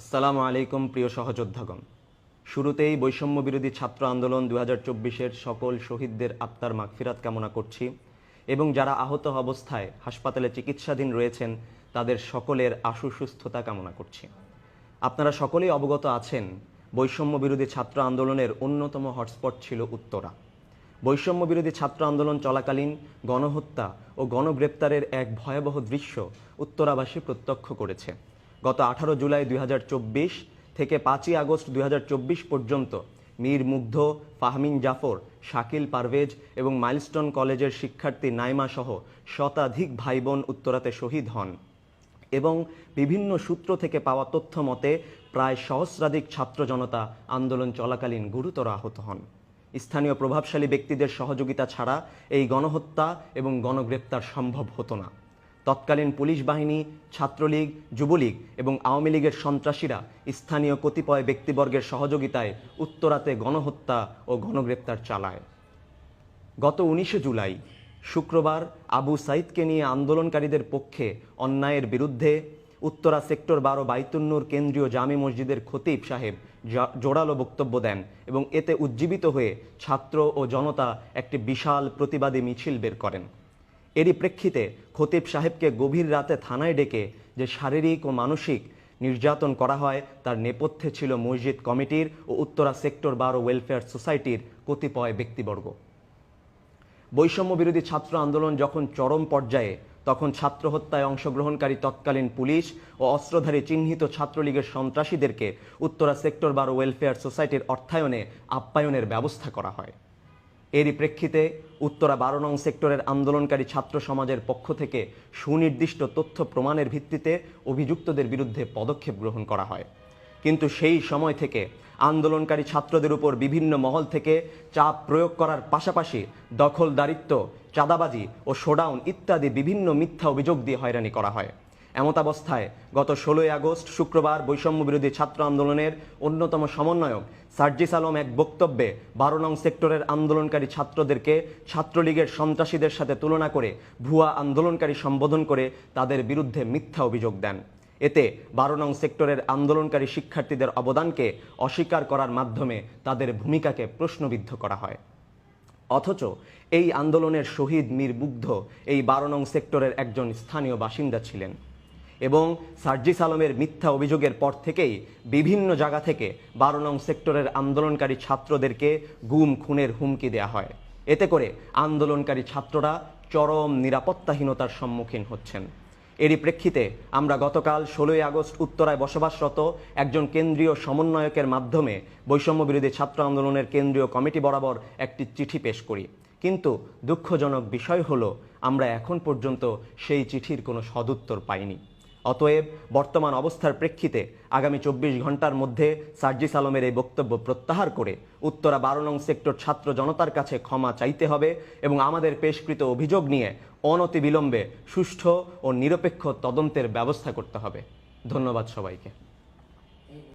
আসসালামু আলাইকুম, প্রিয় সহযোদ্ধাগণ। শুরুতেই বৈষম্য বিরোধী ছাত্র আন্দোলন দু হাজার সকল শহীদদের আত্মার মাগফিরাত কামনা করছি এবং যারা আহত অবস্থায় হাসপাতালে চিকিৎসাধীন রয়েছেন, তাদের সকলের আশু সুস্থতা কামনা করছি। আপনারা সকলেই অবগত আছেন বৈষম্য বিরোধী ছাত্র আন্দোলনের অন্যতম হটস্পট ছিল উত্তরা। বৈষম্য বিরোধী ছাত্র আন্দোলন চলাকালীন গণহত্যা ও গণগ্রেপ্তারের এক ভয়াবহ দৃশ্য উত্তরাবাসী প্রত্যক্ষ করেছে। গত আঠারো জুলাই দুই হাজার চব্বিশ থেকে পাঁচই আগস্ট দুই হাজার চব্বিশ পর্যন্ত মীর মুগ্ধ, ফাহমিন জাফর, শাকিল পারভেজ এবং মাইলস্টোন কলেজের শিক্ষার্থী নাইমা সহ শতাধিক ভাই বোন উত্তরাতে শহীদ হন এবং বিভিন্ন সূত্র থেকে পাওয়া তথ্য মতে প্রায় সহস্রাধিক ছাত্র জনতা আন্দোলন চলাকালীন গুরুতর আহত হন। স্থানীয় প্রভাবশালী ব্যক্তিদের সহযোগিতা ছাড়া এই গণহত্যা এবং গণগ্রেপ্তার সম্ভব হতো না। তৎকালীন পুলিশ বাহিনী, ছাত্রলীগ, যুবলীগ এবং আওয়ামী লীগের সন্ত্রাসীরা স্থানীয় কতিপয় ব্যক্তিবর্গের সহযোগিতায় উত্তরাতে গণহত্যা ও গণগ্রেপ্তার চালায়। গত উনিশে জুলাই, শুক্রবার আবু সাইদকে নিয়ে আন্দোলনকারীদের পক্ষে অন্যায়ের বিরুদ্ধে উত্তরা সেক্টর বারো বাইতুন্নুর কেন্দ্রীয় জামে মসজিদের খতিব সাহেব জোরালো বক্তব্য দেন এবং এতে উজ্জীবিত হয়ে ছাত্র ও জনতা একটি বিশাল প্রতিবাদী মিছিল বের করেন। এরই প্রেক্ষিতে খতিব সাহেবকে গভীর রাতে থানায় ডেকে যে শারীরিক ও মানসিক নির্যাতন করা হয়, তার নেপথ্যে ছিল মসজিদ কমিটির ও উত্তরা সেক্টর বারো ওয়েলফেয়ার সোসাইটির কতিপয় ব্যক্তিবর্গ। বৈষম্য বিরোধী ছাত্র আন্দোলন যখন চরম পর্যায়ে, তখন ছাত্র হত্যায় অংশগ্রহণকারী তৎকালীন পুলিশ ও অস্ত্রধারী চিহ্নিত ছাত্রলীগের সন্ত্রাসীদেরকে উত্তরা সেক্টর বারো ওয়েলফেয়ার সোসাইটির অর্থায়নে আপ্যায়নের ব্যবস্থা করা হয়। এরই প্রেক্ষিতে উত্তরা বারো নং সেক্টরের আন্দোলনকারী ছাত্র সমাজের পক্ষ থেকে সুনির্দিষ্ট তথ্য প্রমাণের ভিত্তিতে অভিযুক্তদের বিরুদ্ধে পদক্ষেপ গ্রহণ করা হয়। কিন্তু সেই সময় থেকে আন্দোলনকারী ছাত্রদের উপর বিভিন্ন মহল থেকে চাপ প্রয়োগ করার পাশাপাশি দখলদারিত্ব, চাঁদাবাজি ও শোডাউন ইত্যাদি বিভিন্ন মিথ্যা অভিযোগ দিয়ে হয়রানি করা হয়। এমতাবস্থায় গত ষোলোই আগস্ট শুক্রবার বৈষম্য বিরোধী ছাত্র আন্দোলনের অন্যতম সমন্বয়ক সার্জিস আলম এক বক্তব্যে বারো নং সেক্টরের আন্দোলনকারী ছাত্রদেরকে ছাত্রলীগের সন্ত্রাসীদের সাথে তুলনা করে ভুয়া আন্দোলনকারী সম্বোধন করে তাদের বিরুদ্ধে মিথ্যা অভিযোগ দেন। এতে বারো নং সেক্টরের আন্দোলনকারী শিক্ষার্থীদের অবদানকে অস্বীকার করার মাধ্যমে তাদের ভূমিকাকে প্রশ্নবিদ্ধ করা হয়। অথচ এই আন্দোলনের শহীদ মীর মুগ্ধ এই বারো নং সেক্টরের একজন স্থানীয় বাসিন্দা ছিলেন। এবং সার্জিস আলমের মিথ্যা অভিযোগের পর থেকেই বিভিন্ন জায়গা থেকে বারো নং সেক্টরের আন্দোলনকারী ছাত্রদেরকে গুম, খুনের হুমকি দেয়া হয়। এতে করে আন্দোলনকারী ছাত্ররা চরম নিরাপত্তাহীনতার সম্মুখীন হচ্ছেন। এরই প্রেক্ষিতে আমরা গতকাল ষোলোই আগস্ট উত্তরায় বসবাসরত একজন কেন্দ্রীয় সমন্বয়কের মাধ্যমে বৈষম্য বিরোধী ছাত্র আন্দোলনের কেন্দ্রীয় কমিটি বরাবর একটি চিঠি পেশ করি। কিন্তু দুঃখজনক বিষয় হলো, আমরা এখন পর্যন্ত সেই চিঠির কোনো সদুত্তর পাইনি। অতএব বর্তমান অবস্থার প্রেক্ষিতে আগামী চব্বিশ ঘণ্টার মধ্যে সার্জিস আলমের এই বক্তব্য প্রত্যাহার করে উত্তরা বারো নং সেক্টর ছাত্র জনতার কাছে ক্ষমা চাইতে হবে এবং আমাদের পেশকৃত অভিযোগ নিয়ে অনতিবিলম্বে সুষ্ঠু ও নিরপেক্ষ তদন্তের ব্যবস্থা করতে হবে। ধন্যবাদ সবাইকে।